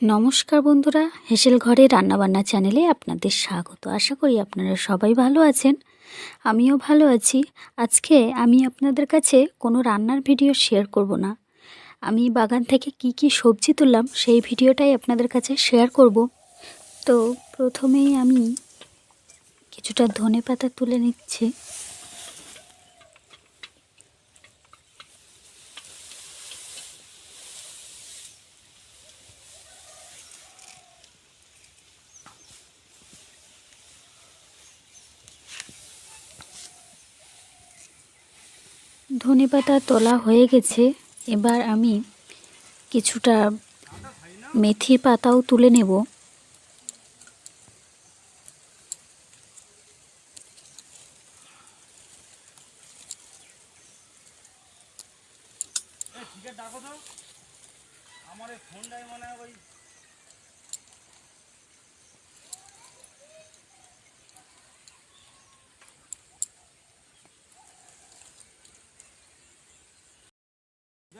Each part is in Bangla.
নমস্কার বন্ধুরা, হেসেল ঘরে রান্নাবান্না চ্যানেলে আপনাদের স্বাগত। আশা করি আপনারা সবাই ভালো আছেন। আমিও ভালো আছি। আজকে আমি আপনাদের কাছে কোনো রান্নার ভিডিও শেয়ার করব না। আমি বাগান থেকে কি কি সবজি তুললাম সেই ভিডিওটাই আপনাদের কাছে শেয়ার করব। তো প্রথমেই আমি কিছুটা ধনে পাতা তুলে নিচ্ছি। ধনে পাতা তোলা হয়ে গেছে, এবার আমি কিছুটা মেথি পাতাও তুলে নেব। আমার ফোনটাই মনে হয়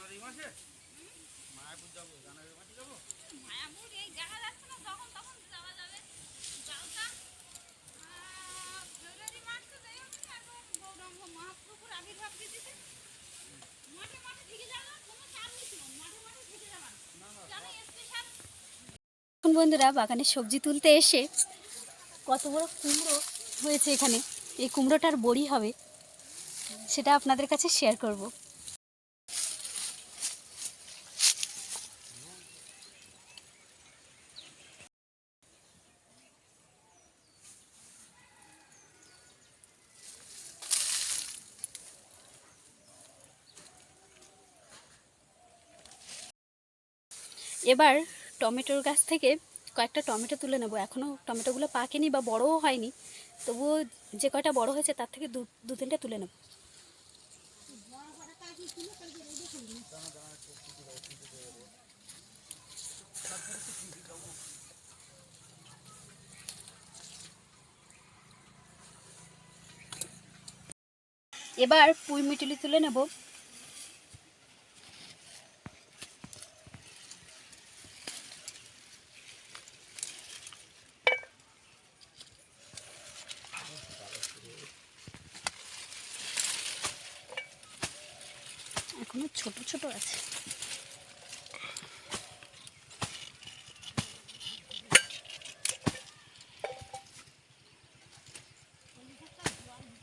জানুয়ারি মাসে? মায়াপুর যাব জানুয়ারি মাসে যাব? মায়াপুর এই দেখা যাচ্ছে না যখন তখন যাওয়া যাবে। যাওটা ফেব্রুয়ারি মার্চে যাই হবে না একদম গৌরাঙ্গ মহাপ্রভুর আবির্ভাব দিতেছে মাঠে মাঠে থেকে যাওয়ার কোনো চাপ নেই মাঠে মাঠে থেকে যাওয়ার। জানো স্পেশাল এখন বন্ধুরা বাগানে সবজি তুলতে এসে কত বড় কুমড়ো হয়েছে এখানে। এই কুমড়োটার বড়ি হবে সেটা আপনাদের কাছে শেয়ার করব। এবার টমেটোর গাছ থেকে কয়েকটা টমেটো তুলে নেব। এখনও টমেটোগুলো পাকেনি বা বড়ও হয়নি। তবুও যে কয়টা বড় হয়েছে তার থেকে দু দু তুলে নেব। এবার পুঁই মিটুলি তুলে নেব। এখনও ছোট ছোট আছে।